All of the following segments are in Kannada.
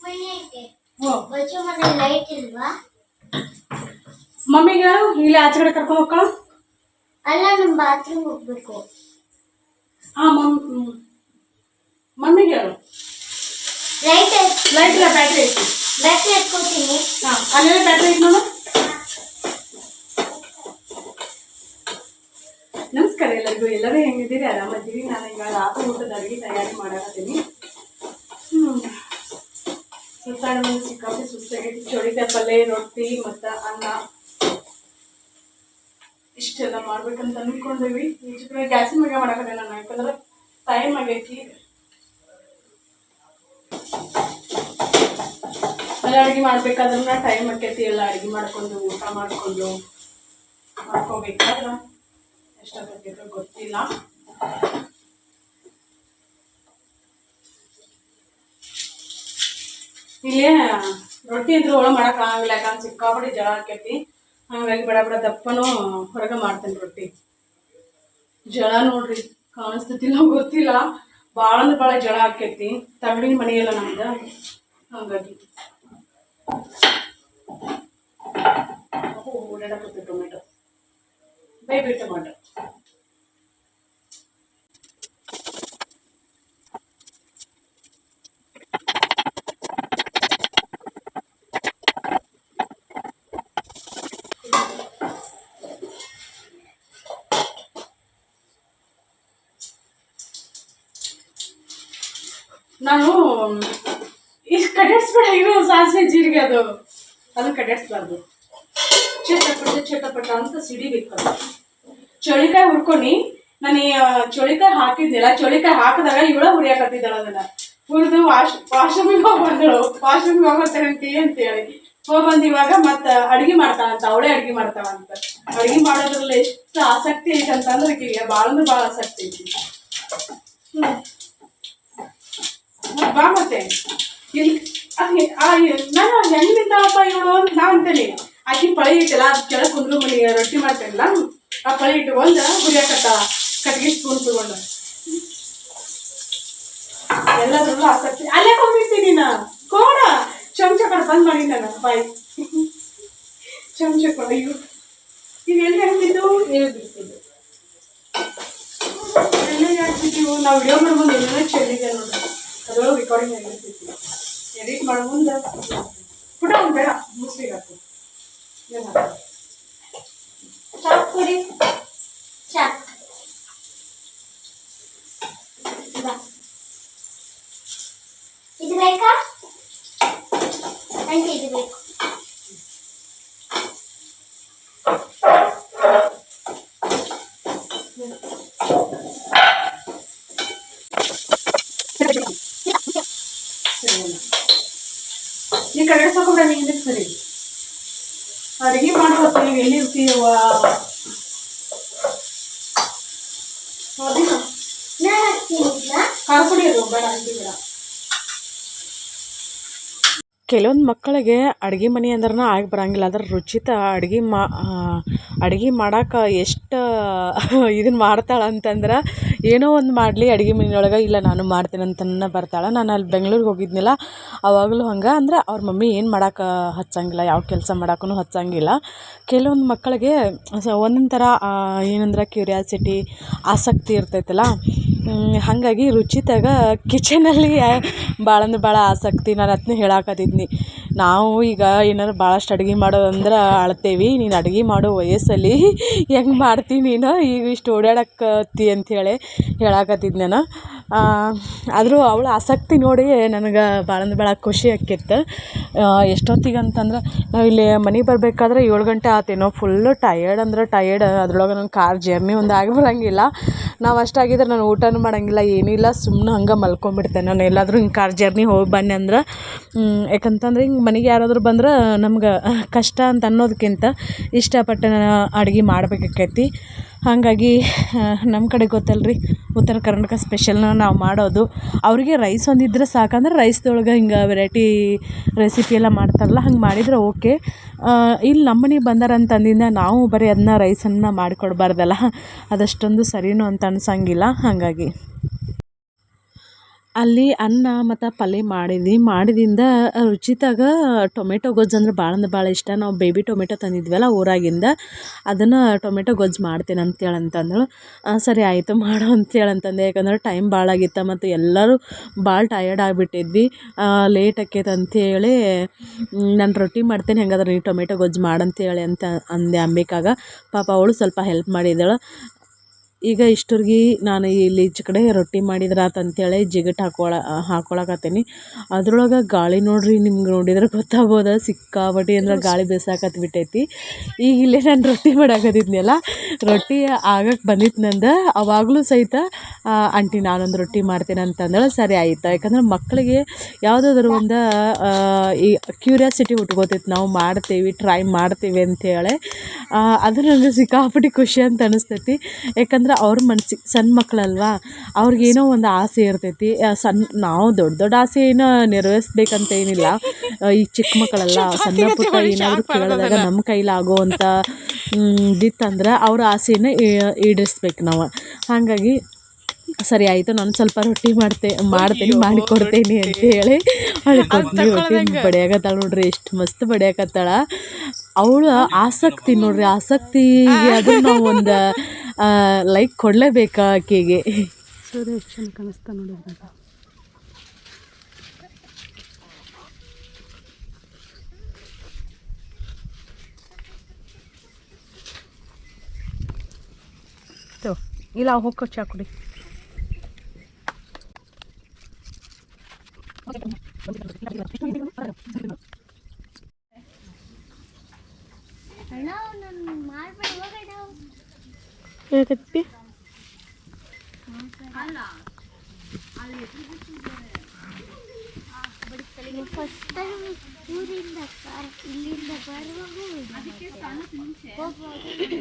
ಹ್ಞೂ ಬಚ್ಚು ಮನೆ ಲೈಟ್ ಇಲ್ವಾ ಮಮ್ಮಿಗೆ ಇಲ್ಲಿ ಆಚೆ ಕಡೆ ಕರ್ಕೊಂಡು ಹೋಗ್ಕೊಳ್ಳ ಅಲ್ಲ ನಮ್ಮ ಬಾತ್ರೂಮ್ ಹೋಗ್ಬೇಕು ಹಾಂ ಮಮ್ ಹ್ಮ್. ಮಮ್ಮಿಗೆ ಹೇಳು ಲೈಟ್ ಲೈಟ್ ಇಲ್ಲ ಬ್ಯಾಟ್ರಿ ಐತಿ ಬ್ಯಾಟ್ರಿ ಎತ್ಕೋತೀನಿ ಹಾಂ ಅಲ್ಲೆಲ್ಲ ಬ್ಯಾಟ್ರಿ ಐತಿ ನೋಡು ನಮಸ್ಕಾರ ಎಲ್ಲರಿಗೂ ಎಲ್ಲರೂ ಹೆಂಗಿದ್ದೀರಿ ಆರಾಮದ್ದೀರಿ ನಾನು ಈಗ ರಾತ್ರಿ ಊಟದ ಅಡುಗೆ ತಯಾರಿ ಮಾಡಕತ್ತೀನಿ ಹ್ಞೂ ಸುತ್ತಾಡ ಮನೆ ಸಿಕ್ಕಾಪಿ ಸುಸ್ತಾಗೈತಿ ಚೋಳಿಕಾಯಿ ಪಲ್ಯ, ರೊಟ್ಟಿ ಮತ್ತು ಅನ್ನ. ಇಷ್ಟೆಲ್ಲ ಮಾಡ್ಬೇಕಂತ ಈಚೆ ಕಡೆ ಗ್ಯಾಸಿನ ಮ್ಯಾಗ ಮಾಡಕತ್ತೆ ನಾನು ಯಾಕಂದ್ರೆ ಟೈಮ್ ಆಗೈತಿ. ಎಲ್ಲ ಅಡುಗೆ ಮಾಡ್ಬೇಕಾದ್ರೆ ಟೈಮ್ ಆಕೈತಿ. ಎಲ್ಲ ಅಡುಗೆ ಮಾಡ್ಕೊಂಡು, ಊಟ ಮಾಡ್ಕೊಂಡು ಮಾಡ್ಕೋಬೇಕಾದ್ರೆ ಎಷ್ಟಾಗತ್ತೈತೋ ಗೊತ್ತಿಲ್ಲ. ಇಲ್ಲೇ ರೊಟ್ಟಿ ಅಂದ್ರೆ ಒಳಗೆ ಮಾಡಕ್ ಆಗಂಗಿಲ್ಲ ಯಾಕಂದ್ರೆ ಸಿಕ್ಕಾಪಟ್ಟೆ ಜಳ ಆಕೈತಿ ಹಂಗಾಗಿ ಬಡ ಬಡ ದಪ್ಪನು ಹೊರಗೆ ಮಾಡ್ತೇನೆ ರೊಟ್ಟಿ ಜಳ ನೋಡ್ರಿ ಕಾಣಿಸ್ತತಿಲ್ಲ ಗೊತ್ತಿಲ್ಲ ಭಾಳ ಅಂದ್ರೆ ಭಾಳ ಜಳ ಆಕೈತಿ ತಗಡಿನ ಮನೆಯಲ್ಲ ನಮ್ದು ಹಂಗಾಗಿ ಓಡಾಡಕತ್ತೆ ಟೊಮೆಟೊ ಬೇಬಿ ಟೊಮೆಟೊ ನಾನು ಕಟ್ಟಿಸ್ಬೇಡ ಏನು ಸಾಸಿವೆ ಜೀರಿಗೆ ಅದು. ಅದು ಕಟ್ಟಿಸ್ಬಾರ್ದು. ಚಟಪಟ ಚಟಪಟ ಅಂತ ಸಿಡಿಬೇಕು ಅದು. ಚಳಿಕಾಯಿ ಹುರ್ಕೊಂಡು ನಾನು ಈ, ಚಳಿಕಾಯಿ ಹಾಕಿದ್ದಿಲ್ಲ ಚಳಿಕಾಯಿ ಹಾಕಿದಾಗ ಇವಳ ಹುರಿಯಾಕತ್ತಿದ್ದಾಳ ಅದನ್ನ. ಹುರಿದು ವಾಶ್ ವಾಶ್ರೂಮಿಗೆ ಹೋಗಿ ಬಂದಳು. ವಾಶ್ರೂಮಿಗೆ ಅಂತ ಹೇಳಿ ಹೋಗಿ ಬಂದು ಇವಾಗ ಮತ್ತೆ ಅಡುಗೆ ಮಾಡ್ತಾಳಂತ ಅವಳೇ ಅಡುಗೆ ಮಾಡ್ತಾಳಂತ ಅಡುಗೆ ಮಾಡೋದ್ರಲ್ಲಿ ಎಷ್ಟು ಆಸಕ್ತಿ ಐತೆ ಅಂತಂದ್ರೆ ಭಾಳ ಅಂದ್ರೆ ಭಾಳ ಆಸಕ್ತಿ ಐತಿ. ಹ್ಞೂ ಬಾ ಮತ್ತೆ. ಇಲ್ಲಿ ನಾನು ಹೆಂಗ್ ನಿಂತಾಳಪ್ಪ ಇವಳು? ಅಂತ ನಾ ಅಂತೇನೆ ಆಕಿ ಪಳಿ ಇಟ್ಟಲ್ಲ ಅದ್ ಕೆಳಗೆ ಕುಂದ್ರು ಮನಿ, ರೊಟ್ಟಿ ಮಾಡ್ತೇನಲ್ಲ ಆ ಪಳಿ ಇಟ್ಕೊಂಡ ಹುರಿಯಾಕತ್ತಾಳ ಕಟ್ಗೆ ಸ್ಪೂನ್ ತಗೊಂಡ. ಎಲ್ಲದ್ರಲ್ಲೂ ಆಸಕ್ತಿ. ಅಲ್ಲೇ ಹೋಗಿರ್ತೀನಿ ನಾ ಕೋಣ? ಚಮಚ ಕಡೆ ಬಂದ್ ಮಾಡಿ ನಾನು ಬಾಯ್. ಚಮಚ ಕೊಡ ಇವು ಇವು ಎಲ್ಲಿ ಹಾಕ್ತಿದ್ದು? ಎಲ್ಲಿ ಬಿಡ್ತಿದ್ದು ಎಲ್ಲಿ ಹಾಕ್ತಿದ್ದೀವು? ನಾವು ವಿಡಿಯೋ ಮಾಡ್ಬೋದು ಎಲ್ಲ ಚೆಲ್ಲಿದೆ ನೋಡ್ರಿ ರೆಕಾರ್ಡಿಂಗ್ ಆಗಿರ್ತೈತಿ ಎಡಿಟ್ ಮಾಡೋ ಮುಂದೆ. ಪುಟ ಒಂದು ಬೇಡ ಮುಸ್ಲಿಗೆ ಹಾಕು ಚಾಕ್ ಕೊಡಿ. ಚಾಕ್. ಇದು ಬೇಕಾ? ಅಂಟಿ ಇದು ಬೇಕು. ಕಡೆ ಸಾಕೋಬಿಡ ನೀವು ಹಿಂದಕ್ಕೆ ಸರಿ. ಅಡುಗೆ ಮಾಡ್ಬೇಕು, ನೀವು ಎಲ್ಲಿ ಕೆಲವೊಂದು ಮಕ್ಕಳಿಗೆ ಅಡುಗೆ ಮನೆ ಅಂದ್ರೆ ಆಗಿ ಬರಂಗಿಲ್ಲ. ಅದ್ರ ರುಚಿತ ಅಡುಗೆ ಮಾ ಅಡುಗೆ ಮಾಡಕ್ಕೆ ಎಷ್ಟು ಇದನ್ನು ಮಾಡ್ತಾಳೆ ಅಂತಂದ್ರೆ ಏನೋ ಒಂದು ಮಾಡಲಿ, ಅಡುಗೆ ಮನೆಯೊಳಗೆ, ಇಲ್ಲ, ನಾನು ಮಾಡ್ತೀನಿ ಅಂತನ ಬರ್ತಾಳೆ. ನಾನು ಅಲ್ಲಿ ಬೆಂಗ್ಳೂರಿಗೆ ಹೋಗಿದ್ನಲ್ಲ, ಅವಾಗಲೂ ಹಂಗೆ. ಅಂದ್ರೆ ಅವ್ರ ಮಮ್ಮಿ ಏನು ಮಾಡಕ್ಕೆ ಹಚ್ಚಂಗಿಲ್ಲ, ಯಾವ ಕೆಲಸ ಮಾಡೋಕ್ಕೂ ಹಚ್ಚಂಗಿಲ್ಲ. ಕೆಲವೊಂದು ಮಕ್ಕಳಿಗೆ ಸ ಒಂದೊಂದು ಥರ ಏನಂದ್ರೆ ಕ್ಯೂರಿಯಾಸಿಟಿ, ಆಸಕ್ತಿ ಇರ್ತೈತಲ್ಲ ಹಾಗಾಗಿ ರುಚಿತಾಗ ಕಿಚನಲ್ಲಿ ಭಾಳ ಅಂದ್ರೆ ಭಾಳ ಆಸಕ್ತಿ. ನಾನು ಅದನ್ನ ಹೇಳಾಕತ್ತಿದ್ನಿ ನಾವು ಈಗ ಏನಾರ ಭಾಳಷ್ಟು ಅಡುಗೆ ಮಾಡೋದಂದ್ರೆ ಅಳ್ತೇವಿ. ನೀನು ಅಡುಗೆ ಮಾಡೋ ವಯಸ್ಸಲ್ಲಿ ಹೆಂಗೆ ಮಾಡ್ತಿ ನೀನು? ಈಗ ಇಷ್ಟು ಓಡಾಡಕತ್ತಿ ಅಂಥೇಳಿ ಹೇಳಾಕತ್ತಿದ್ದೆ ನಾನು. ಆದರೂ ಅವಳ ಆಸಕ್ತಿ ನೋಡಿ ನನಗೆ ಭಾಳ ಅಂದ್ರೆ ಭಾಳ ಖುಷಿ ಆಕ್ಕಿತ್ತು ಎಷ್ಟೊತ್ತಿಗೆ ಅಂತಂದ್ರೆ ಇಲ್ಲಿ ಮನೆಗೆ ಬರಬೇಕಾದ್ರೆ ಏಳು ಗಂಟೆ ಆತೇನೋ ಫುಲ್ಲು ಟಯರ್ಡ್ ಅಂದ್ರೆ ಟಯರ್ಡ್ ಅದ್ರೊಳಗೆ ನಂಗೆ ಕಾರ್ ಜರ್ನಿ ಒಂದು ಆಗಿ ಬರೋಂಗಿಲ್ಲ ನಾವು ಅಷ್ಟಾಗಿದ್ರೆ ನಾನು ಊಟನೂ ಮಾಡೋಂಗಿಲ್ಲ ಏನಿಲ್ಲ ಸುಮ್ಮನೆ ಹಂಗೆ ಮಲ್ಕೊಂಬಿಡ್ತೇನೆ. ನಾನು ಎಲ್ಲಾದರೂ ಹಿಂಗೆ ಕಾರ್ ಜರ್ನಿ ಹೋಗಿ ಬನ್ನಿ ಅಂದ್ರೆ ಯಾಕಂತಂದ್ರೆ ಹಿಂಗೆ ಮನೆಗೆ ಯಾರಾದರೂ ಬಂದ್ರೆ ನಮ್ಗೆ ಕಷ್ಟ ಅಂತ ಅನ್ನೋದಕ್ಕಿಂತ ಇಷ್ಟಪಟ್ಟು ನಾನು ಅಡುಗೆ ಮಾಡ್ಬೇಕಾಕೈತಿ. ಹಾಗಾಗಿ ನಮ್ಮ ಕಡೆ ಗೊತ್ತಲ್ರಿ, ಉತ್ತರ ಕರ್ನಾಟಕ ಸ್ಪೆಷಲ್ನ ನಾವು ಮಾಡೋದು. ಅವರಿಗೆ ರೈಸ್ ಒಂದಿದ್ರೆ ಸಾಕಂದ್ರೆ ರೈಸ್ದೊಳಗೆ ಹಿಂಗೆ ವೆರೈಟಿ ರೆಸಿಪಿ ಎಲ್ಲ ಮಾಡ್ತಾರಲ್ಲ, ಹಂಗೆ ಮಾಡಿದ್ರೆ ಓಕೆ ಇಲ್ಲಿ ನಮ್ಮ ಮನೆಗೆ ಬಂದಾರಂತಂದಿಂದ ನಾವು ಬರೀ ಅದನ್ನ ರೈಸನ್ನು ಮಾಡಿಕೊಡ್ಬಾರ್ದಲ್ಲ, ಅದಷ್ಟೊಂದು ಸರಿನೂ ಅಂತ ಅನ್ಸಂಗಿಲ್ಲ, ಹಾಗಾಗಿ. ಅಲ್ಲಿ ಅನ್ನ ಮತ್ತು ಪಲ್ಯ ಮಾಡಿದ್ವಿ. ಮಾಡಿದಿಂದ ರುಚಿತಾಗ ಟೊಮೆಟೊ ಗೊಜ್ಜು ಅಂದ್ರೆ ಭಾಳ ಅಂದ್ರೆ ಭಾಳ ಇಷ್ಟ. ನಾವು ಬೇಬಿ ಟೊಮೆಟೊ ತಂದಿದ್ವಲ್ಲ ಊರಾಗಿಂದ, ಅದನ್ನು ಟೊಮೆಟೊ ಗೊಜ್ಜು ಮಾಡ್ತೀನಿ ಅಂತೇಳಿ ಅಂತಂದಳು. ಸರಿ ಆಯಿತು ಮಾಡು ಅಂತೇಳಿ ಅಂತಂದೆ. ಯಾಕಂದ್ರೆ ಟೈಮ್ ಭಾಳ ಆಗಿತ್ತು ಮತ್ತು ಎಲ್ಲರೂ ಭಾಳ ಟಯರ್ಡ್ ಆಗಿಬಿಟ್ಟಿದ್ವಿ. ಲೇಟ್ ಆಕೈತೆ ಅಂಥೇಳಿ ನಾನು ರೊಟ್ಟಿ ಮಾಡ್ತೇನೆ, ಹೆಂಗಾದ್ರೆ ನೀ ಟೊಮೆಟೊ ಗೊಜ್ಜು ಮಾಡಂತೇಳಿ ಅಂತ ಅಂದೆ ಅಂಬಿಕಾಗ ಪಾಪ ಅವಳು ಸ್ವಲ್ಪ ಹೆಲ್ಪ್ ಮಾಡಿದಳು. ಈಗ ಇಷ್ಟರಿಗೆ ನಾನು ಇಲ್ಲಿ ಈಚೆ ಕಡೆ ರೊಟ್ಟಿ ಮಾಡಿದ್ರೆ ಆತು ಅಂತೇಳಿ ಜಿಗಟ್ ಹಾಕೊಳ ಹಾಕೊಳಕತ್ತೀನಿ. ಅದ್ರೊಳಗೆ ಗಾಳಿ ನೋಡಿರಿ ನಿಮ್ಗೆ ನೋಡಿದ್ರೆ ಗೊತ್ತಾಗ್ಬೋದ ಸಿಕ್ಕಾಪಟ್ಟೆ ಅಂದ್ರೆ ಗಾಳಿ ಬೀಸಾಕತ್ ಬಿಟ್ಟೈತಿ. ಈಗ ಇಲ್ಲೇ ನಾನು ರೊಟ್ಟಿ ಮಾಡಾಕತ್ತಿದ್ನಲ್ಲ ರೊಟ್ಟಿ ಆಗಕ್ಕೆ ಬಂದಿತ್ತು ನಂದು ಅವಾಗಲೂ ಸಹಿತ ಆಂಟಿ ನಾನೊಂದು ರೊಟ್ಟಿ ಮಾಡ್ತೀನಿ ಅಂತಂದಳು ಸರಿ ಆಯಿತು. ಯಾಕಂದ್ರೆ ಮಕ್ಕಳಿಗೆ ಯಾವುದಾದ್ರೂ ಒಂದು ಈ ಕ್ಯೂರಿಯಾಸಿಟಿ ಹುಟ್ಕೋತೈತಿ ನಾವು ಮಾಡ್ತೀವಿ ಟ್ರೈ ಮಾಡ್ತೀವಿ ಅಂತೇಳಿ ಆ, ಅದು ನನಗೆ ಸಿಕ್ಕಾಪಟ್ಟೆ ಖುಷಿ ಅಂತ ಅನಿಸ್ತೈತಿ. ಯಾಕಂದ್ರೆ ಅವ್ರ ಮನ್ಸಿಗೆ ಸಣ್ಣ ಮಕ್ಕಳಲ್ವಾ ಅವ್ರಿಗೇನೋ ಒಂದು ಆಸೆ ಇರ್ತೈತಿ. ಸಣ್ಣ ನಾವು ದೊಡ್ಡ ದೊಡ್ಡ ಆಸೆ ಏನೋ ನೆರವೇರಿಸ್ಬೇಕಂತ ಏನಿಲ್ಲ. ಈ ಚಿಕ್ಕ ಮಕ್ಕಳಲ್ಲ ಸಣ್ಣ ಪುಟ್ಟ ಏನಾದರೂ ಕೇಳಿದಾಗ ನಮ್ಮ ಕೈಲಾಗುವಂಥ ಇದಿತ್ತಂದ್ರೆ ಅವ್ರ ಆಸೆನ ಈಡೇರಿಸ್ಬೇಕು ನಾವು. ಹಾಗಾಗಿ ಸರಿ ಆಯಿತು ನಾನು ಸ್ವಲ್ಪ ರೊಟ್ಟಿ ಮಾಡ್ತೆ ಮಾಡ್ತೀನಿ ಮಾಡಿಕೊಡ್ತೇನೆ ಅಂತ ಹೇಳಿ ಅವಳು ಕೊಟ್ಟು ರೊಟ್ಟಿ ಬಡಿಯಾಕತ್ತಾಳ ನೋಡ್ರಿ ಎಷ್ಟು ಮಸ್ತ್ ಬಡಿಯಾಕತ್ತಾಳ. ಅವಳು ಆಸಕ್ತಿ ನೋಡ್ರಿ ಆಸಕ್ತಿಗೆ ಅದು ನಾವು ಒಂದು ಲೈಕ್ ಕೊಡಲೇಬೇಕು ಆಕೆಗೆ. ಸೂರ್ಯ ಎಷ್ಟು ಚಂದ ಕಾಣಿಸ್ತಾ ನೋಡಿದ್ರಾಗ ತೋ ಇಲ್ಲ ಹೋಗಿ ಚಾ ಕುಡಿ. ಹೇಗತ್ತಿ ಫಸ್ಟ್ ಟೈಮ್ ಊರಿಂದ ಇಲ್ಲಿಂದ ಬರುವಾಗ ಮುಚ್ಚದ್ಮೆ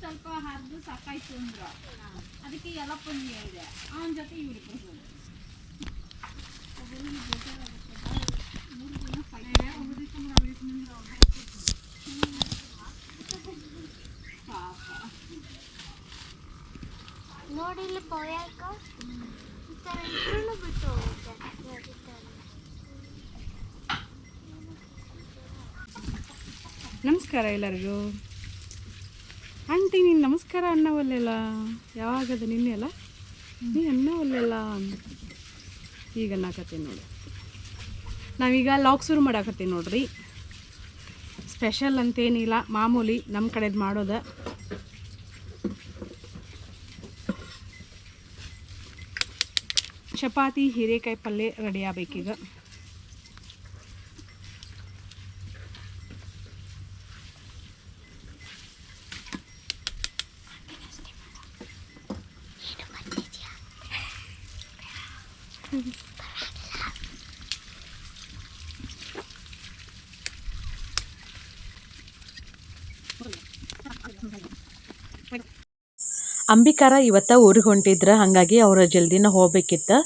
ಸ್ವಲ್ಪ ಹರಿದು ಸಾಕಾಯ್ತು ಅಂದ್ರು. ಅದಕ್ಕೆ ಎಲ್ಲಪ್ಪನ ಹೇಳಿದೆ. ಅವನ ಜೊತೆ ಇವರಿಬ್ರು ಹೋದ್ರು. ನೋಡಿ ಇಲ್ಲಿ ಪೋಯಾಕ? ಈ ಥರ ಬಿಟ್ಟು ಹೋಗುತ್ತೆ. ನಮಸ್ಕಾರ ಎಲ್ಲರಿಗೂ. ಆಂಟಿ ನೀನು ನಮಸ್ಕಾರ ಅನ್ನವಲ್ಲೆಲ್ಲ? ಯಾವಾಗದು ನಿನ್ನೆ ಅಲ್ಲ? ನೀ ಅನ್ನವಲ್ಲೆಲ್ಲ? ಈಗ ಅನ್ನಕತ್ತೀನಿ ನೋಡಿ. ನಾವೀಗ ಲಾಕ್ ಶುರು ಮಾಡಾಕತ್ತೀನಿ ನೋಡ್ರಿ. ಸ್ಪೆಷಲ್ ಅಂತೇನಿಲ್ಲ, ಮಾಮೂಲಿ ನಮ್ಮ ಕಡೆದು ಮಾಡೋದು. ಚಪಾತಿ, ಹೀರೆಕಾಯಿ ಪಲ್ಯ ರೆಡಿ ಆಗ್ಬೇಕೀಗ. ಅಂಬಿಕಾರ ಇವತ್ತು ಊರಿಗೆ ಹೊಂಟಿದ್ರ ಹಾಗಾಗಿ ಅವ್ರು ಜಲ್ದಿನ ಹೋಗ್ಬೇಕಿತ್ತು.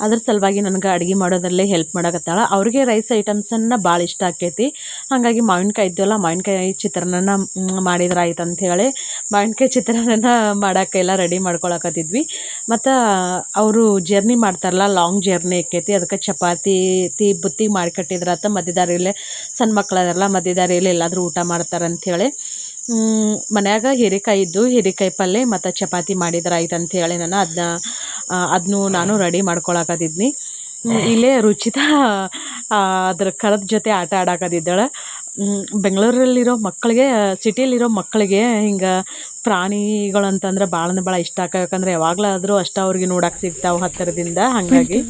ಅದ್ರ ಸಲುವಾಗಿ ನನಗೆ ಅಡುಗೆ ಮಾಡೋದ್ರಲ್ಲೇ ಹೆಲ್ಪ್ ಮಾಡಕತ್ತಾಳ. ಅವ್ರಿಗೆ ರೈಸ್ ಐಟಮ್ಸನ್ನು ಭಾಳ ಇಷ್ಟ ಆಕೈತಿ. ಹಾಗಾಗಿ ಮಾವಿನಕಾಯಿ ಇದ್ದಲ್ಲ ಮಾವಿನಕಾಯಿ ಚಿತ್ರಾನ್ನ ಮಾಡಿದ್ರೆ ಆಯ್ತು ಅಂಥೇಳಿ ಮಾವಿನಕಾಯಿ ಚಿತ್ರಾನ್ನ ಮಾಡೋಕ್ಕೆಲ್ಲ ರೆಡಿ ಮಾಡ್ಕೊಳಕತ್ತಿದ್ವಿ. ಮತ್ತು ಅವರು ಜರ್ನಿ ಮಾಡ್ತಾರಲ್ಲ ಲಾಂಗ್ ಜರ್ನಿ ಆಕೈತಿ. ಅದಕ್ಕೆ ಚಪಾತಿ, ತಿ, ಬುತ್ತಿ ಮಾಡಿ ಕಟ್ಟಿದ್ರಾತ ಮಧ್ಯದಾರಿಯಲ್ಲೇ ಸಣ್ಣ ಮಕ್ಕಳದಾರಲ್ಲ ಮಧ್ಯದಾರಿಯಲ್ಲಿ ಎಲ್ಲಾದರೂ ಊಟ ಮಾಡ್ತಾರೆ ಅಂಥೇಳಿ ಮನ್ಯಾಗ ಹೀರೆಕಾಯಿ ಇದ್ದು ಹೀರೆಕಾಯಿ ಪಲ್ಯ ಮತ್ತು ಚಪಾತಿ ಮಾಡಿದ್ರೆ ಆಯ್ತು ಹೇಳಿ ನಾನು ಅದನ್ನ ಅದನ್ನು ನಾನು ರೆಡಿ ಮಾಡ್ಕೊಳಕತ್ತಿದ್ನಿ ಇಲ್ಲೇ ರುಚಿತ ಅದ್ರ ಕರದ ಜೊತೆ ಆಟ ಆಡಕತ್ತಿದ್ದಾಳೆ ಬೆಂಗಳೂರಲ್ಲಿರೋ ಮಕ್ಕಳಿಗೆ ಸಿಟಿಯಲ್ಲಿರೋ ಮಕ್ಕಳಿಗೆ ಹಿಂಗೆ ಪ್ರಾಣಿಗಳಂತಂದ್ರೆ ಭಾಳ ಅಂದ್ರೆ ಭಾಳ ಇಷ್ಟ ಆಕ ಯಾಕಂದ್ರೆ ಯಾವಾಗಲಾದರೂ ಅಷ್ಟು ಅವ್ರಿಗೆ ನೋಡಕ್ಕೆ ಸಿಗ್ತಾವೆ ಹತ್ತಿರದಿಂದ ಹಾಗಾಗಿ.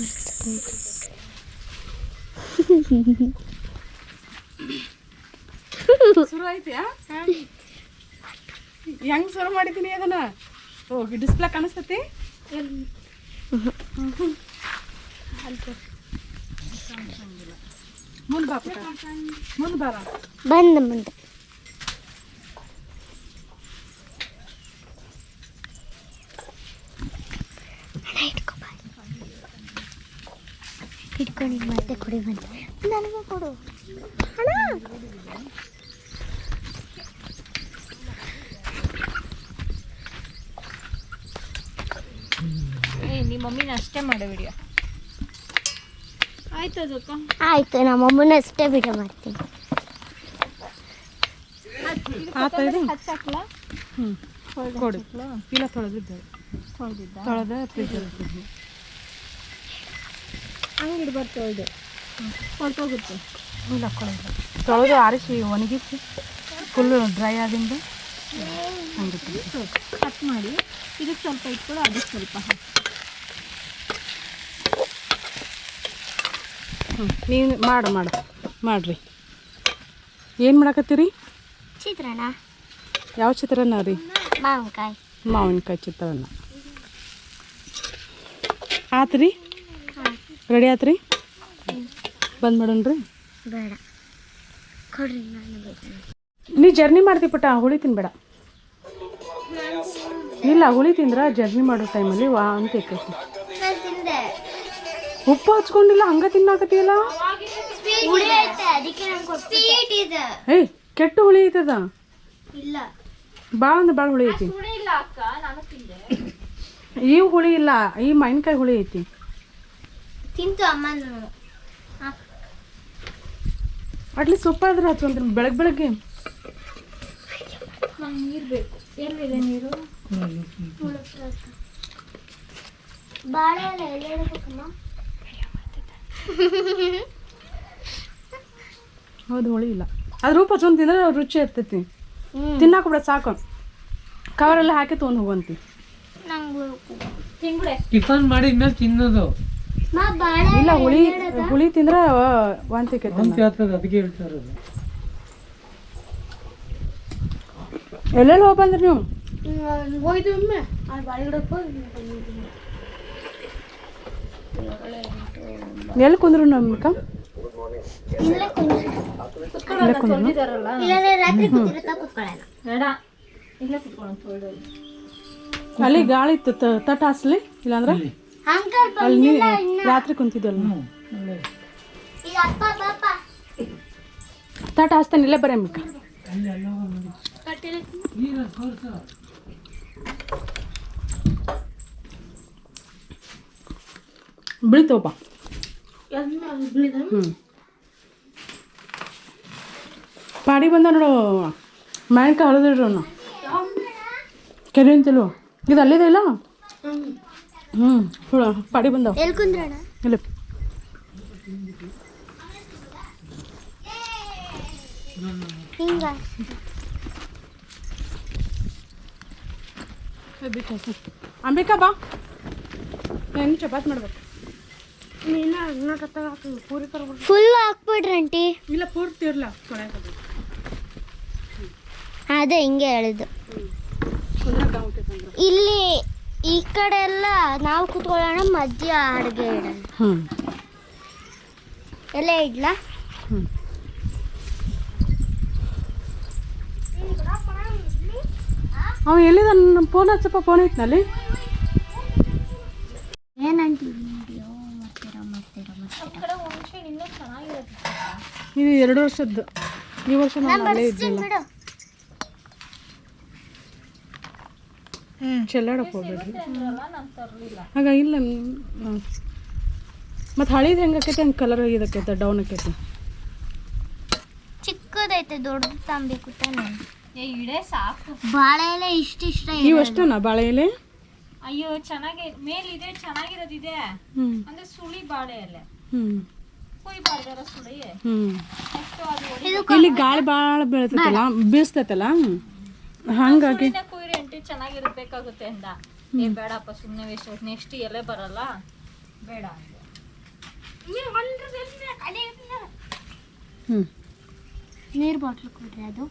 ಶುರು ಆಯ್ತಾ ಹೆಂಗ್ ಶುರು ಮಾಡಿದ್ದೀನಿ ಅದನ್ನ? ಓ ಡಿಸ್ಪ್ಲೇ ಕಾಣಿಸ್ತತಿ? ಮುಂದೆ ಬಾ ಮುಂದೆ ಬಾರ ಬಂದ ಮುಂದೆ. ಇಟ್ಕೊಂಡು ಮತ್ತೆ ಕೊಡಿ ಬಂದ. ನನಗೂ ಕೊಡು. ಅಣ್ಣ ಏ ನಿಮ್ಮ ಮಮ್ಮಿನ ಅಷ್ಟೇ ಮಾಡೋ ವಿಡಿಯೋ ಆಯ್ತು ಅದಕ್ಕ. ಆಯ್ತು ನಮ್ಮ ಅಮ್ಮನ ಅಷ್ಟೇ ವಿಡಿಯೋ ಮಾಡ್ತೀನಿ. ಆತ ಇದು ಹಚ್ಚಾಕ್ಲ ಹ್ಞೂ ಕೊಡು. ಇಲ್ಲ ತೊಳೆದಿದ್ದೆ ತೊಳೆದಿದ್ದ? ತೊಳೆದ ಫ್ರಿಜ್ ಇರ್ತಿದ್ವಿ ಹಂಗೆ ಇಡ್ಬಾರ್ದು ತೊಳೆದು. ಹೊರಟೋಗುತ್ತೆ. ಇಲ್ಲ ಕೊಡೋದು ತೊಳೆದು ಆರಿಸಿ ಒಣಗಿಸಿ ಫುಲ್ ಡ್ರೈ ಆದಿಂದ ಹಂಗಿತ್ತು ಕಟ್ ಮಾಡಿ ಇದಕ್ಕೆ ಸ್ವಲ್ಪ ಇಟ್ಕೊಳ್ಳೋ ಅದಕ್ಕೆ ಸ್ವಲ್ಪ ಹಾಕಿ. ಹ್ಞೂ ನೀನು ಮಾಡು ಮಾಡು. ಮಾಡಿರಿ. ಏನು ಮಾಡಕತ್ತೀರಿ? ಚಿತ್ರಾನ್ನ. ಯಾವ ಚಿತ್ರಾನ್ನ ರೀ? ಮಾವಿನಕಾಯಿ. ಮಾವಿನಕಾಯಿ ಚಿತ್ರಾನ್ನ. ಆತ್ರಿ? ರೆಡಿ ಆತ್ರಿ? ಬಂದ್ ಮಾಡೋಣ್ರಿ. ಬೇಡ. ಕೊಡ್ರಿ ನೀ ಜರ್ನಿ ಮಾಡ್ತಿ ಪುಟ್ಟ ಹುಳಿ ತಿನ್ಬೇಡ. ಇಲ್ಲ ಹುಳಿ ತಿಂದ್ರ ಜರ್ನಿ ಮಾಡೋ ಟೈಮಲ್ಲಿ ವಾ ಅಂತ ತಿಂದೆ ಉಪ್ಪು ಹಚ್ಕೊಂಡಿಲ್ಲ ಹಂಗ ತಿನ್ನಾಕತಿಯಲ್ಲ ಹುಳಿ ಐತೆ ಅದಕ್ಕೆ ನಂಗೆ ಸ್ವೀಟ್ ಇದೆ. ಏಯ್ ಕೆಟ್ಟ ಹುಳಿ ಐತದ? ಇಲ್ಲ. ಭಾಳ ಅಂದ್ರೆ ಭಾಳ ಹುಳಿ ಐತಿ. ಹುಳಿ ಇಲ್ಲ ಅಕ್ಕ ನಾನು ತಿಂದೆ. ಈ ಹುಳಿ ಇಲ್ಲ ಈ ಮಾವಿನಕಾಯಿ ಹುಳಿ ಐತಿ. ತಿಂತು ಸೊಪ್ಪ ಅಟ್ಲೀಸ್ಟ್ ಉಪ್ಪು ಆದ್ರೆ ಹಚ್ಕೊಂತೀನಿ ಬೆಳಗ್ಗೆ ಬೆಳಗ್ಗೆ. ನಂಗೆ ನೀರು ಬೇಕು. ಎಲ್ಲಿದೆ ನೀರು? ಬಾಳೆ ಎಲ್ಲ ಎಲೆ ಇಡ್ಬೇಕಮ್ಮ ಹೌದು ಹುಳಿ ಇಲ್ಲ. ಅದ್ರ ರೂಪ ಚಂದ ತಿಂದ್ರೆ ರುಚಿ ಇರ್ತೈತಿ. ತಿನ್ನಾಕ ಬಿಡ ಸಾಕು. ಕವರೆಲ್ಲ ಹಾಕಿ ತೊಗೊಂಡು ಹೋಗಂತಿ ಟಿಫನ್ ಮಾಡಿದ ಮೇಲೆ ತಿನ್ನೋದು. ಮಾ ಬಾಳೆ ಇಲ್ಲ ಹುಳಿ ಹುಳಿ ತಿಂದ್ರೆ ವಾಂತಿ ಅದಕ್ಕೆ ಹೇಳ್ತಾ ಇರೋದು. ಎಲ್ಲೆಲ್ಲಿ ಹೋಗಿ ಬಂದ್ರಿ ನೀವು? ಹೋಯ್ತು ಒಮ್ಮೆ. ಆ ಬಾಳೆ ಗಿಡಕ್ಕೆ ಹೋಗಿ ಎಲ್ಲಿ ಕುಂದ್ರು ನಮ್ಕ ಇಲ್ಲೇ ಕುಂದ್ರು ಅಲ್ಲಿ ಗಾಳಿ ತಟ ಹಾಸ್ಲಿ ಇಲ್ಲಾಂದ್ರೆ? ಅಂಕಲ್ ಅಲ್ಲಿ ರಾತ್ರಿ ಕುಂತಿದ್ವಲ್ಲ ತಟ ಹಾಸ್ತಾನೆ ಇಲ್ಲೇ ಬರೀ ಬಿಳಿತೋಪ ಹ್ಞೂ ಪಾಡಿ ಬಂದ ನೋಡು. ಮಾವಿನಕಾಯಿ ಹಳದಿಡ್ರು ಅವನು. ಕೆರೆ ಅಂತಿಲ್ವ ಇದು ಅಲ್ಲಿದೆ ಇಲ್ಲ? ಹ್ಞೂ ಪಾಡಿ ಬಂದವ ಇಲ್ಲ. ಅಂಬಿಕಾ ಬಾ. ಹೆಂಗೆ ಚಪಾತಿ ಮಾಡ್ಬೇಕು? ಫುಲ್ ಹಾಕ್ಬಿಡ್ರಿ ಆಂಟಿ ಇಲ್ಲ ಪೂರ್ತಿ ಇರಲ್ಲ ಅದೇ ಹಿಂಗೆ ಹೇಳಿದ್ದು. ಇಲ್ಲಿ ಈ ಕಡೆ ಎಲ್ಲ ನಾವು ಕುತ್ಕೊಳ್ಳೋಣ ಮಧ್ಯ ಅಡುಗೆ ಇಡೋಣ. ಹ್ಞೂ ಎಲ್ಲ ಇಡ್ಲ? ಹ್ಞೂ ಅವ ಎಲ್ಲಿದ ಫೋನ್ ಹಚ್ಚಪ್ಪ ಫೋನ್ ಐತ್ನಲ್ಲಿ ಏನಂಟಿ ವಿಡಿಯೋ ಮಾಡ್ತೀರಾ ಮಾಡ್ತೀರಾ ಮಾಡ್ತೀರಾ ಕಡೆ ಹುಣಸೆ ಇನ್ನೂ ಚೆನ್ನಾಗಿರುತ್ತೆ ಇದು ಎರಡು ವರ್ಷದ್ದು. ಈ ವರ್ಷ ನಾನು ಅಲ್ಲೇ ಇದ್ದಿಲ್ಲ. ಚೆಲ್ಲಾಡಕ್ಕೆ ಹೋಗ್ಬೇಡ್ರಿ ಆಗ ಇಲ್ಲ ಮತ್ತು ಹಳಿದು ಹೆಂಗೆ ಆಕೈತೆ ಹಂಗೆ ಕಲರ್ ಇದಕ್ಕೈತೆ ಡೌನ್ ಆಕೈತೆ. ಚಿಕ್ಕದೈತೆ ದೊಡ್ಡದು ತಾಂಬೇಕು ತಾನೆ. ಏ ಇಡೇ ಸಾಕು. ಬಾಳೆ ಎಲೆ ಇಷ್ಟ ನೀವು ಅಷ್ಟೇನಾ ಬಾಳೆ ಎಲೆ? ಅಯ್ಯೋ ಚೆನ್ನಾಗಿ ಮೇಲಿದೆ ಚೆನ್ನಾಗಿರೋದಿದೆ. ಹ್ಞೂ ಅಂದ್ರೆ ಸುಳಿ ಬಾಳೆ ಎಲೆ. ಹ್ಞೂ ಇಲ್ಲಿ ಗಾಳಿ ಭಾಳ ಬೀಳ್ತೈತಲ್ಲ ಬೀಸ್ತೈತಲ್ಲ? ಹಂಗಾಗಿ. ಕುಯ್ರಿ ಅಂಟಿ ಚೆನ್ನಾಗಿರ್ಬೇಕಾಗುತ್ತೆ ಅಂದ. ಏ ಬೇಡಪ್ಪ ಸುಮ್ಮನೆ ವೇಸ್ಟ್ ನೆಕ್ಸ್ಟ್ ಎಲೆ ಬರಲ್ಲ. ಬೇಡ. ಹ್ಞೂ ನೀರು ಬಾಟ್ಲ್ ಕೊಡ್ರಿ ಅದು.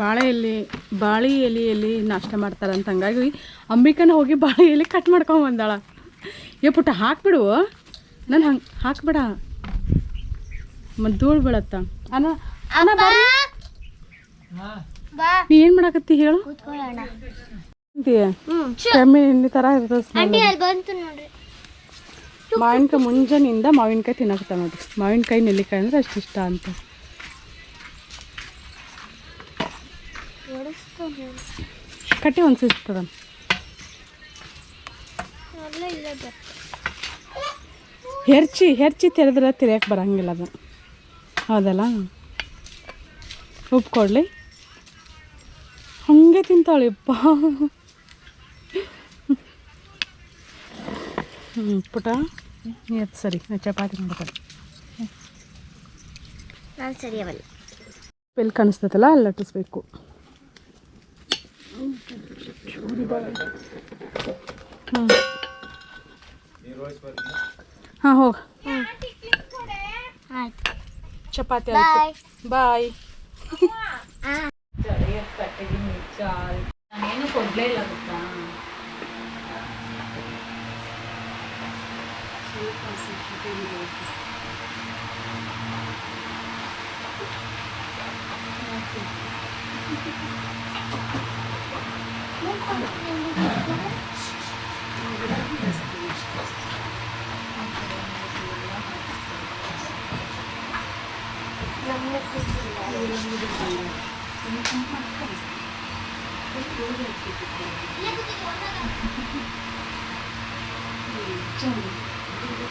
ಬಾಳೆ ಎಲೆ ಬಾಳೆ ಎಲೆಯಲ್ಲಿ ನಾಷ್ಟ ಮಾಡ್ತಾರಂತ ಹಂಗಾಗಿ ಅಂಬಿಕನ ಹೋಗಿ ಬಾಳೆ ಎಲೆ ಕಟ್ ಮಾಡ್ಕೊಂಡ್ ಬಂದಾಳ. ಏ ಪುಟ್ಟ ಹಾಕ್ಬಿಡು. ನಾನು ಹಂಗೆ ಹಾಕ್ಬೇಡ. ಮತ್ತು ಧೂಳು ಬೀಳತ್ತ ಅನ್ನ ಅನ್ನ ಬರ್ರಿ. ಬಾ. ನೀ ಏನು ಮಾಡಕತ್ತಿ ಹೇಳು? ಕೆಮ್ಮಿ ಎಣ್ಣೆ ಥರ ಇರ್ತದೆ ಮಾವಿನಕಾಯಿ ಮುಂಜಾನಿಂದ ಮಾವಿನಕಾಯಿ ತಿನ್ನಕತ್ತ ನೋಡ್ರಿ. ಮಾವಿನಕಾಯಿ ನೆಲ್ಲಿಕಾಯಿ ಅಂದ್ರೆ ಅಷ್ಟು ಇಷ್ಟ ಅಂತ. ಕಟ್ಟಿ ಒಂದು ಸಿಗ್ತದ ಹೆರ್ಚಿ ಹೆರ್ಚಿ ತೆರೆದ್ರೆ ತೆರೆಯಕ್ಕೆ ಬರೋಂಗಿಲ್ಲ ಅದು. ಹೌದಲ್ಲ? ಉಪ್ಪು ಕೊಡಲಿ. ಹಾಗೆ ತಿಂತಾಳಿಪ್ಪ ಹ್ಞೂ ಪುಟ. ಎತ್ತು ಸರಿ ಚಪಾತಿ ಮಾಡ್ಕೊಳ್ಳಿ ನಾನು ಸರಿಯವಲ್ಲ ಎಲ್ಲಿ ಕಾಣಿಸ್ತೈತಲ್ಲ ಅಲ್ಲಿ ಲಟ್ಟಿಸ್ಬೇಕು. ಹಾಂ ಹಾಂ ಹೋಗಿ ಆಯ್ತು ಚಪಾತಿ ಬಾಯ್ ಆಯ್ತು ಬಾಯ್ ನಾನೇನು ಕೊಡ್ಲೇ ಇಲ್ಲ ಗೊತ್ತಾ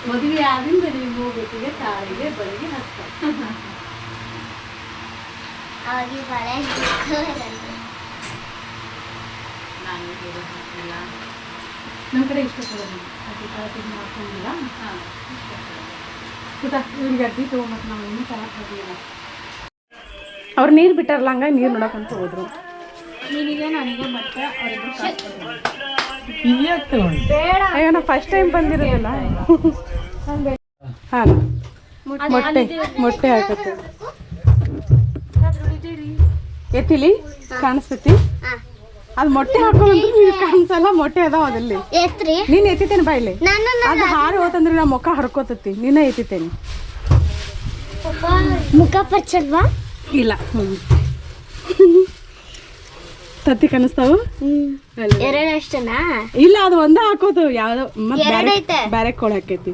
ಮದುವೆ ಆದಿಂದ ನೀವು ಹೋಗ್ಬೇಕಿಗೆ ತಾಳಿಗೆ ಬಳಿಗೆ ಹಾಕ್ತಾರೆ ಅವಾಗ ಬಳೆ ನಮ್ಮ ಕಡೆ ಇಷ್ಟಪಡೋದು ಅದು ತಾಳಿ ಮಾಡ್ಕೊಂಡಿಲ್ಲ ಪುಟ ಅವ್ರು ನೀರು ಬಿಟ್ಟಾರಲ್ಲ ಹಂಗಾಗಿ ನೀರು ನೋಡಕ್ಕಂತ ಹೋದ್ರು. ಅಯ್ಯೋ ನಾ ಫಸ್ಟ್ ಟೈಮ್ ಬಂದಿರೋದಲ್ಲ. ಹಾಂ ಮೊಟ್ಟೆ ಮೊಟ್ಟೆ ಹಾಕತ್ತೆ. ಎತ್ತಿಲಿ? ಕಾಣಿಸ್ತೈತಿ ಅದು ಮೊಟ್ಟೆ ಹಾಕೊಂಡ್ರೆ ಕಾಣಿಸಲ್ಲ? ಮೊಟ್ಟೆ ಅದಾವ ಅದಲ್ಲಿ ಎತ್ರಿ ನೀನ್ ಎತ್ತಿತೇನೆ ಬಾಯ್ಲಿ ನಾನು ಅದು ಹಾರಿ ಹೋತಂದ್ರೆ ನಾ ಮುಖ ಹರ್ಕೋತತಿ. ನಿನ್ನ ಎತ್ತಿತೇನೆ ಮುಖ ಪಚ್ಚಲ್ವಾ ಇಲ್ಲ. ತತ್ತಿ ಕನಸ್ತಾವ. ಎರಡು ಅಷ್ಟನಾ? ಇಲ್ಲ ಅದು ಒಂದೇ ಹಾಕೋದು. ಯಾವ್ದೋ ಬ್ಯಾರೆ ಕೋಳಿ ಹಾಕೈತಿ.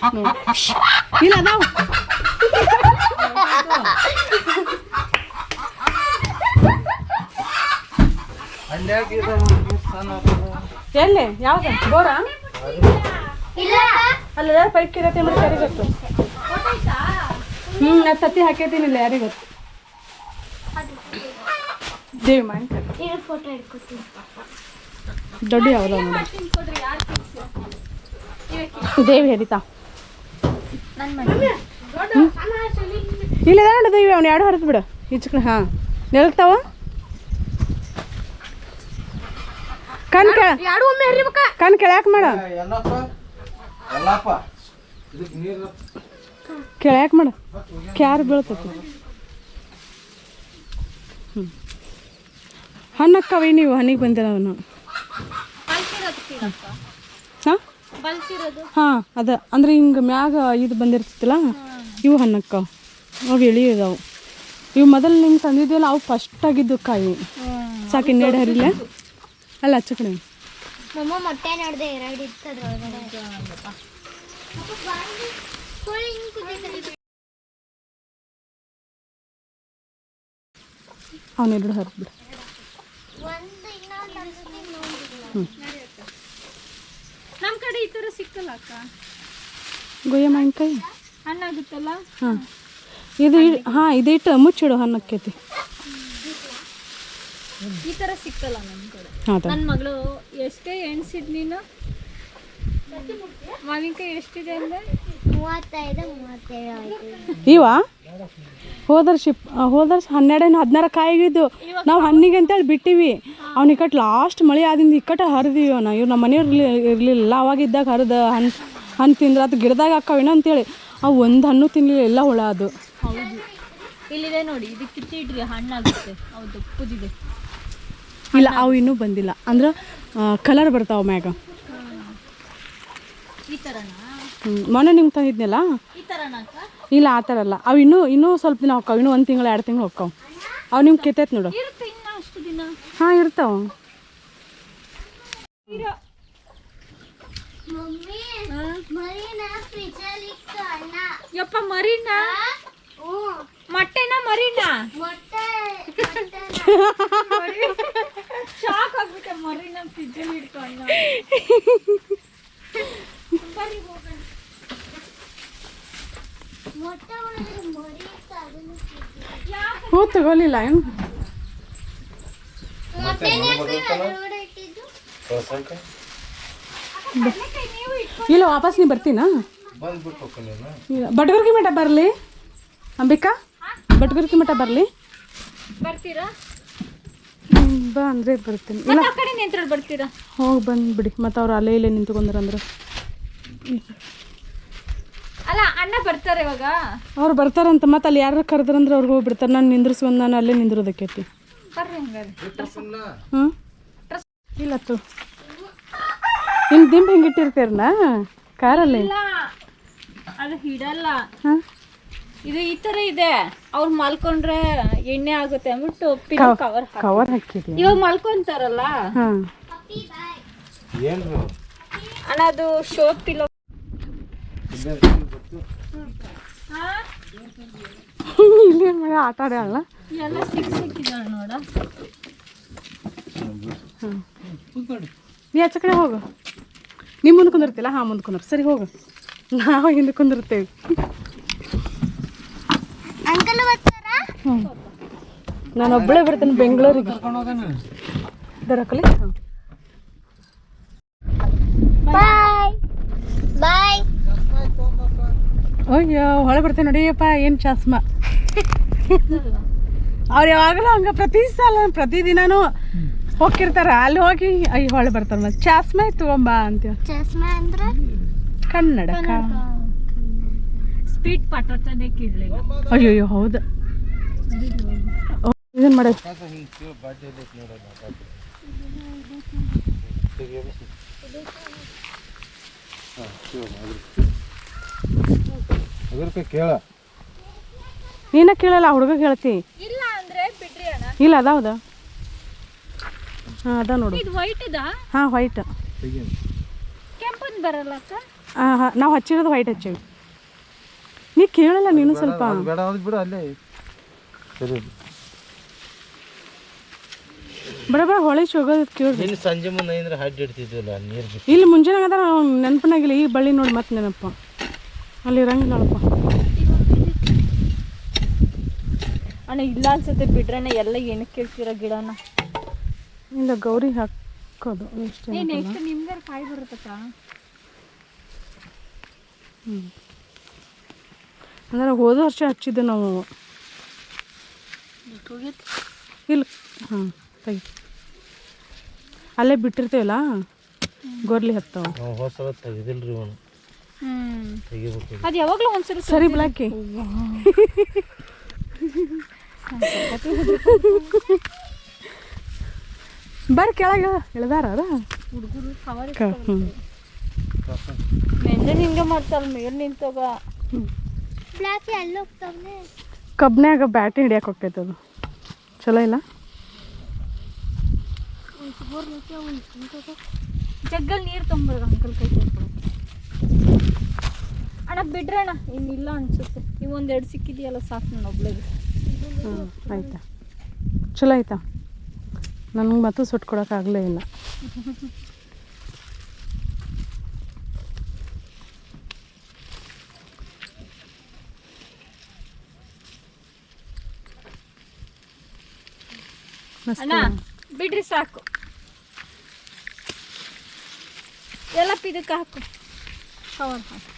ಇಲ್ಲ ಅದಾವ. ಎಲ್ಲಿ? ಯಾವ್ದು? ಬೋರಾ? ಇಲ್ಲ. ಅಲ್ಲ ಪೈಕ್ ಇರತ್ತೆ ಮತ್ತೆ ಯಾರಿಗೆ ಗೊತ್ತು? ಹ್ಞೂ ನಾ ಹಾಕೇತೀನಿ ಇಲ್ಲ ಯಾರಿಗೆ ಗೊತ್ತು? ದೇವಿ ಮಾಡಿ ದೊಡ್ಡ ಯಾವ್ದು ದೇವಿ ಹೇಳಿತಾ. ಇಲ್ಲ. ದೇವಿ ಅವ್ನು ಎರಡು ಹರಿದು ಬಿಡು ಈಚೆ ಹಾಂ. ನೆಲಗ್ತಾವ ಕಣ್ ಕೆಳ ಎರಡು ಒಮ್ಮೆ ಹರಿಬೇಕ? ಕಣ್ ಕೆಳಕ್ ಮಾಡ. ಎಲ್ಲಪ್ಪ ಎಲ್ಲಪ್ಪ ಇದಕ್ಕೆ ನೀರು ಕೆಳಕ್ ಮಾಡ. ಕ್ಯಾರ್ ಬೀಳ್ತೈತಿ. ಹಣ್ಣಕ್ಕವಿ ನೀವು ಹಣ್ಣಿಗೆ ಬಂದಿರ ಅವನು. ಹಾಂ? ಅದ. ಅಂದ್ರೆ ಹಿಂಗೆ ಮ್ಯಾಗ ಇದು ಬಂದಿರ್ತೈತಿಲ್ಲ? ಇವು ಹಣ್ಣಕ್ಕ. ಅವು ಎಳಿ ಇದಾವು ಇವು ಮೊದಲು ನಿಮ್ಗೆ ತಂದಿದ್ವಲ್ಲ ಅವು ಫಸ್ಟ್ ಆಗಿದ್ದು ಕಾಯಿ. ಸಾಕು ನೆಡ ಹರಿಲೆ ಅಲ್ಲ ಆಚೆ ಕಡೆ ಮಮ್ಮ ಮೊಟ್ಟೆ ನೋಡಿದೆ ಎರಡು ಇರ್ತದ ಒಳಗಡೆ. ಕೋಳಿ ಹಿಂಗ್ ಕುದೀತದೆ. ಅವನ್ನೆರಡು ಹರಿದ್ಬಿಡು ನಮ್ಮ ಕಡೆ ಈ ಥರ ಸಿಕ್ಕಲ್ಲ ಅಕ್ಕ. ಗೊಯ್ಯ ಮಾವಿನಕಾಯಿ ಹಣ್ಣಾಗುತ್ತಲ್ಲ? ಹಾಂ. ಇದು ಇ- ಹಾಂ ಇದಿಟ್ಟು ಮುಚ್ಚಿಡು ಹಣ್ಣಕ್ಕೈತಿ ಈ ತರ ಸಿಕ್ಕಲ್ಲ ನಮ್ಮ ಕಡೆ. ಹೌದಾ? ನನ್ನ ಮಗಳು ಎಷ್ಟೇ ಎಣ್ಸಿದ್ ನೀನು ಮಾವಿನಕಾಯಿ ಎಷ್ಟಿದೆ ಅಂದ್ರೆ ಮೂವತ್ತೈದು ಮೂವತ್ತೇಳು ಆಯ್ತು. ಇವ? ಹೋದರ್ ಶಿಪ್ ಇಪ್- ಆ, ಹೋದ ವರ್ಷ ಹನ್ನೆರಡೇನು ಹದಿನಾರು ಕಾಯಿಗಿದ್ದು ನಾವು ಹಣ್ಣಿಗೆ ಅಂತೇಳಿ ಬಿಟ್ಟಿವಿ. ಅವ್ನ ಇಕ್ಕಟ್ಟು ಲಾಸ್ಟ್ ಮಳೆ ಆದಿಂದ ಇಕ್ಕಟ್ಟ ಹರಿದಿವಿ ಅವನ. ಇವ್ರು ನಮ್ಮ ಮನೆಯವ್ರು ಇರ್ಲಿ ಇರಲಿಲ್ಲ. ಅವಾಗ ಇದ್ದಾಗ ಹರಿದ ಹಣ್ಣು ಹಣ್ಣು ತಿಂದ್ರೆ ಅದು ಗಿಡದಾಗ ಹಾಕವೇನೋ ಅಂತೇಳಿ. ಅವು ಒಂದು ಹಣ್ಣು ತಿನ್ನಲಿಲ್ಲ ಎಲ್ಲ ಹುಳ ಅದು. ಹೌದು. ಇಲ್ಲಿದೆ ನೋಡಿ ಇದು ಕಿತ್ತಿಡ್ರಿ ಹಣ್ಣಾಗುತ್ತೆ. ಹೌದು ಕುದಿದೆ. ಇಲ್ಲ ಅವು ಇನ್ನೂ ಬಂದಿಲ್ಲ. ಅಂದ್ರೆ ಕಲರ್ ಬರ್ತಾವ ಮ್ಯಾಗ. ಮೊನ್ನೆ ನಿಮ್ಗೆ ತಂದಿದ್ನಲ್ಲ? ಇಲ್ಲ ಆ ಥರ ಅಲ್ಲ. ಅವು ಇನ್ನೂ ಇನ್ನೂ ಸ್ವಲ್ಪ ದಿನ ಹೋಗ್ತಾವ ಇನ್ನೂ ಒಂದು ತಿಂಗಳು ಎರಡು ತಿಂಗಳು ಹೋಗ್ಕಾವ. ಅವು ನಿಮ್ಗೆ ಕೆತ್ತೈತೆ ನೋಡು. ಇರುತ್ತೆ ಇನ್ನು ದಿನ. ಹಾಂ ಇರ್ತಾವ. ಯಪ್ಪ ಮರಿನಾ? ಮೊಟ್ಟೆನ ಮರಿನಾ? ಮೊಟ್ಟೆ ಶಾಕ್ ಆಗ್ಬಿಟ್ಟೆ. ಮರಿನ ಫ್ರಿಜ್ಜಲ್ಲಿ ಇಟ್ಕೊಂಡು ಮೊಟ್ಟೆ ಒಳಗೆ ಮರಿ ಇತ್ತು ಅದನ್ನು ಹ್ಞೂ ತಗೊಳ್ಳಿಲ್ಲ ಏನು? ಮೊಟ್ಟೆನ ಒಳಗಡೆ ಇಟ್ಟಿದ್ದು? ಇಲ್ಲ ವಾಪಸ್ ನೀವು ಬರ್ತೀನಾ? ಇಲ್ಲ ಬಟಗರ್ಗಿ ಮಠ ಬರಲಿ ಅಂಬಿಕಾ? ಬಟಗರ್ಗಿ ಮಠ ಬರಲಿ. ಬರ್ತೀರಾ? ಬಾ ಅಂದರೆ ಬರ್ತೀನಿ. ಇಲ್ಲ. ಕಡೆ ನಿಂತ್ರೆ ಬರ್ತೀರಾ? ಹೋಗಿ ಬಂದ್ಬಿಡಿ ಮತ್ತು ಅವ್ರು ಅಲ್ಲೇ ಇಲ್ಲೇ ನಿಂತ್ಕೊಂಡ್ರಂದ್ರೆ ಅಲ್ಲ ಅಣ್ಣ ಬರ್ತಾರೆ ಇವಾಗ. ಅವ್ರು ಬರ್ತಾರಂತ ಮತ್ತೆ ಅಲ್ಲಿ ಯಾರು ಕರೆದ್ರಂದ್ರೆ ಅವ್ರಿಗೆ ಹೋಗ್ಬಿಡ್ತಾರೆ. ನಾನು ನಿಂದ್ರಿಸ್ಕೊಂಡು ನಾನು ಅಲ್ಲೇ ನಿಂದಿರೋದಕ್ಕೈತಿ ಹ್ಞೂ ಇಲ್ಲ ತು. ನಿಮ್ಮ ದಿಂಬು ಹೆಂಗೆ ಇಟ್ಟಿರ್ತೀರನ? ಕಾರಲ್ಲಿ? ಅದು ಹಿಡಲ್ಲ. ಹಾಂ? ಇದು ಈ ತರ ಇದೆ. ಅವ್ರು ಮಲ್ಕೊಂಡ್ರೆ ಎಣ್ಣೆ ಆಗುತ್ತೆ ಅಂದ್ಬಿಟ್ಟು ಕವರ್ ಕವರ್ ಹಾಕಿದ್ಯಾ ಇವಾಗ ಮಲ್ಕೊಂತಾರಲ್ಲ? ಅಣ್ಣ ಅದು ಶೋ ಪಿಲೋ ಇಲ್ಲಿ ಮಗ ಆಟ ಆಡ್ಯಾಳ ಎಲ್ಲ ಸಿಕ್ ಸಿಕ್ಕಿದಾಳೆ ನೋಡ. ನೀ ಆಚೆ ಕಡೆ ಹೋಗು. ನೀವು ಮುಂದೆ ಕುಂದಿರ್ತಿಲ್ಲ ಹಾಂ ಮುಂದೆ ಕುಂದ್ರ ಸರಿ ಹೋಗು. ನಾವು ಹಿಂದೆ ಕುಂದಿರ್ತೇವೆ. ನಾನು ಒಬ್ಬಳೇ ಬರ್ತೇನೆ ಬೆಂಗಳೂರಿಗೆ. ಬಾಯ್. ಅಯ್ಯೋ ಹೊಳೆ ಬರ್ತೇನೆ ನೋಡಿಯಪ್ಪ ಏನು ಚಾಸ್ಮ. ಅವ್ರು ಯಾವಾಗಲೂ ಹಂಗೆ ಪ್ರತಿ ಸಲ ಪ್ರತಿದಿನನೂ ಹೋಗಿರ್ತಾರ ಅಲ್ಲಿ ಹೋಗಿ ಅಯ್ಯೋ ಹೊಳೆ ಬರ್ತಾರೆ ಮತ್ತೆ ಚಾಸ್ಮ ಬಾ ಅಂತೇಳಿ ಚಾಸ್ಮ ಅಂದ್ರೆ? ಕನ್ನಡಕ. ಸ್ಪೀಡ್ ಪಟೋಟನೆ ಕಿಡ್ಲಿಲ್ಲ ಅಯ್ಯೋ ಹೌದು. ಇದನ್ನ ಮಾಡಿ. ಕೇಳ. ನೀನ ಕೇಳಲ್ಲ ಹುಡುಗ ಕೇಳ್ತಿ. ಇಲ್ಲ ಅಂದ್ರೆ ಬಿಡ್ರಿ ಅಣ್ಣ. ಇಲ್ಲ ಅದಾವದ ಹಾಂ ಅದ ನೋಡು. ಇದು ವೈಟ್ ಹಾಂ ವೈಟ್ ಕೆಂಪನ್ ಬರಲ್ಲ ಅಕ್ಕ? ಹಾಂ ಹಾಂ ನಾವು ಹಚ್ಚಿರೋದು ವೈಟ್ ಹಚ್ಚೇವಿ. ನೀ ಕೇಳಲ್ಲ ನೀನು ಸ್ವಲ್ಪ. ಬೇಡ ಅದು ಬಿಡು ಅಲ್ಲೇ. ಸರಿ. ಬಡ ಬಡ ಹೊಳೆ ಹೋಗೋದು ಕೇಳಿ. ನೀನು ಸಂಜೆ ಮುಂದೆ ಅಂದ್ರೆ ಹಡ್ಡಿ ಇಡ್ತಿದ್ವಲ್ಲ ನೀರು ಇಲ್ಲಿ ಮುಂಜಾನೆ ಅದ ನೆನಪನಾಗಿಲ್ಲ ಈ ಬಳ್ಳಿ ನೋಡಿ ಮತ್ತೆ ನೆನಪ. ಅಲ್ಲಿ ನೋಡಪ್ಪ. ಅಣ್ಣ ಇಲ್ಲ ಅನ್ಸುತ್ತೆ ಬಿಡ್ರಣ್ಣ ಎಲ್ಲ ಏನಕ್ಕೆ ಕೇಳ್ತೀರ ಗಿಡನ? ಇಲ್ಲ ಗೌರಿ ಹಾಕೋದು ನೆಕ್ಸ್ಟ್ ನಿಮ್ಗೆ ಕಾಯಿ ಬರುತ್ತಕ್ಕ ಅಂದ್ರೆ ಹೋದ ವರ್ಷ ಹಚ್ಚಿದ್ದೆ ನಾವು. ಇಲ್ಲ ಹಾಂ ತೆಗಿ. ಅಲ್ಲೇ ಬಿಟ್ಟಿರ್ತೇವಲ್ಲ? ಗೊರ್ಲಿ ಹತ್ತಾವ. ಅದು ಯಾವಾಗಲೂ ಒಂದ್ಸರಿ ಸರಿ ಬ್ಲಾಕಿ. ಬರ್ರಿ ಕೆಳಗೆ ಇಳ್ದಾರ ಹುಡುಗರು ನಿಂಗೆ ಮಾಡ್ತಾರ ಮೇಲ್ ನಿಂತಾಗ. ಹೋಗ್ತಾವನೆ. ಕಬ್ನ್ಯಾಗ ಬ್ಯಾಟಿ ಹಿಡಿಯಕ್ಕೆ ಹೋಗ್ತೈತೆ ಅದು. ಚಲೋ ಇಲ್ಲ? ಜಗ್ಗಲ್ ನೀರು ತೊಂಬರ್ಗ ಅಂಕಲ್ ಕೈ ಅಣ್ಣ ಬಿಡ್ರಣ್ಣ ಇನ್ನಿಲ್ಲ ಅನ್ಸುತ್ತೆ. ನೀವು ಒಂದೆರಡು ಸಿಕ್ಕಿದೆಯಲ್ಲ ಸಾಕು ನಾನು ಒಬ್ಳಿಗೆ. ಹ್ಞೂ ಆಯ್ತಾ. ಚಲೋ ಆಯ್ತಾ? ನನಗೆ ಮತ್ತು ಸುಟ್ಟು ಕೊಡೋಕ್ಕಾಗಲೇ ಇಲ್ಲ. ಅಣ್ಣ ಬಿಡ್ರಿ ಸಾಕು. ಎಲ್ಲ ಇದಕ್ಕೆ ಹಾಕು. ಕವರ್ ಹಾಕು.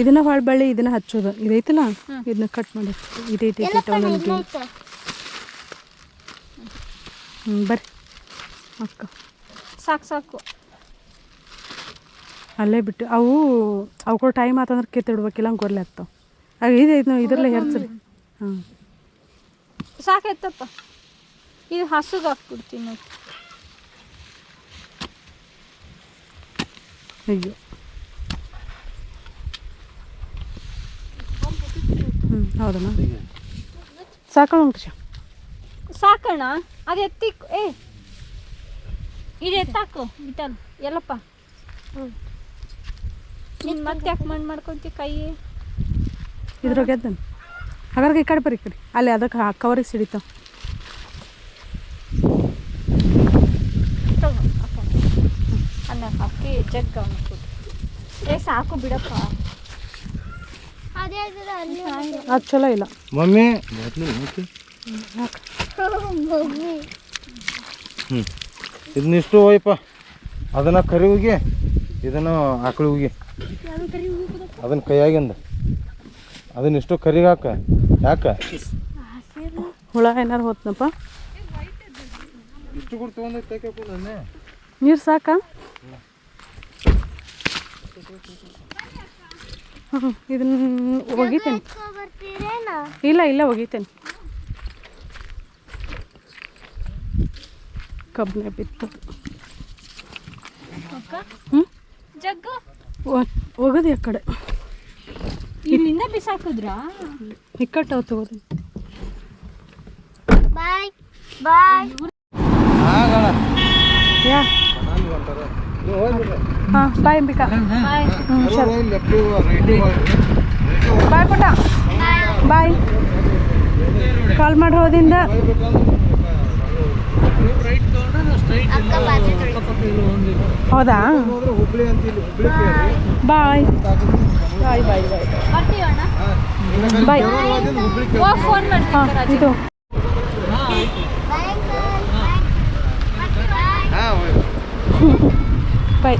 ಇದನ್ನ ಹೊಳ್ ಬಳ್ಳಿ ಇದನ್ನ ಹಚ್ಚೋದು. ಇದೈತಲ್ಲ? ಇದನ್ನ ಕಟ್ ಮಾಡಿ ಇದೈತಿ ಬರ್ರಿ. ಅಕ್ಕ ಸಾಕು ಸಾಕು. ಅಲ್ಲೇ ಬಿಟ್ಟು ಅವು ಅವಕ್ಕೂ ಟೈಮ್ ಆತಂದ್ರೆ ಕೆತ್ತಿಡ್ಬೇಕಿಲ್ಲ ಹಂಗೆ ಆಗ್ತಾವೆ. ಆಗ ಇದೈತೆ ನಾವು ಇದ್ರಲ್ಲೇ ಹೆರ್ಸ್ರಿ ಹಾಂ ಸಾಕಾಯ್ತಪ್ಪ. ಇದು ಹಸುಗೆ ಹಾಕ್ಬಿಡ್ತೀನಿ ನೋಡಿ. ಅಯ್ಯೋ. ಹ್ಞೂ ಹೌದಣ್ಣ ಸಾಕೋಣ ಉಂಟು ಸಾಕೋಣ ಅದು ಎತ್ತಿ ಏ ಇದು ಎತ್ತಾಕು ಬಿಟ್ಟಲ್. ಎಲ್ಲಪ್ಪ. ನೀನು ಮತ್ತೆ ಯಾಕೆ ಮಣ್ಣು ಮಾಡ್ಕೊಂತಿ ಕೈ ಇದ್ರಾಗ ಎದ್ದನ್ ಹಾಗಾದ್ರೆ ಈ ಕಡೆ ಬರ್ರಿ ಕಡೆ. ಅಲ್ಲಿ ಅದಕ್ಕೆ ಕವರಿಗೆ ಸಿಡಿತಾವ ಹಾಕಿ. ಜಗ್ ಏ ಸಾಕು ಬಿಡಪ್ಪ. ಅದೇ ಚಲೋ ಇಲ್ಲ. ಮಮ್ಮಿ. ಮಮ್ಮಿ. ಹ್ಞೂ ಇದನ್ನಿಷ್ಟು ಹೋಯಪ್ಪ ಅದನ್ನು ಕರಿ ಹೋಗಿ ಇದನ್ನು ಆಕಳಿ ಹೋಗಿ ಅದನ್ನ ಕೈಯಾಗಿಂದ ಅದನ್ನಿಷ್ಟು ಕರಿಗೆ ಹಾಕ ಯಾಕ? ಹುಳ ಏನಾರು ಹೋತ್ನಪ್ಪ? ಇಷ್ಟು ಕೂಡ ತೊಗೊಂಡು ನೀರು ಸಾಕ? ಇದನ್ನ ಒಗಿತೇನೆ. ಇಲ್ಲ ಇಲ್ಲ ಒಗಿತೇನೆ. ಕಬ್ಬನೆ ಬಿತ್ತು. ಹ್ಞೂ ಜಗ್ಗು. ಒಗದು ಆ ಕಡೆ. ಇಲ್ಲಿಂದ ಬಿಸಾಕಿದ್ರಾ? ಇಕ್ಕಟ್ಟು ತಗೋದು ಬಾಯ್ ಬಾಯ್. ಯಾ. ಹಾಂ ಬಾಯ್ ಅಂಬಿಕಾ. ಬಾಯ್. ಪುಟ ಬಾಯ್. ಕಾಲ್ ಮಾಡಿ ಹೋದಿಂದ. ಹೌದಾ? ಬಾಯ್. ಬಾಯ್ ಬಾಯ್ ಬಾಯ್ ಬಾಯ್ ಇದು ಬಾಯ್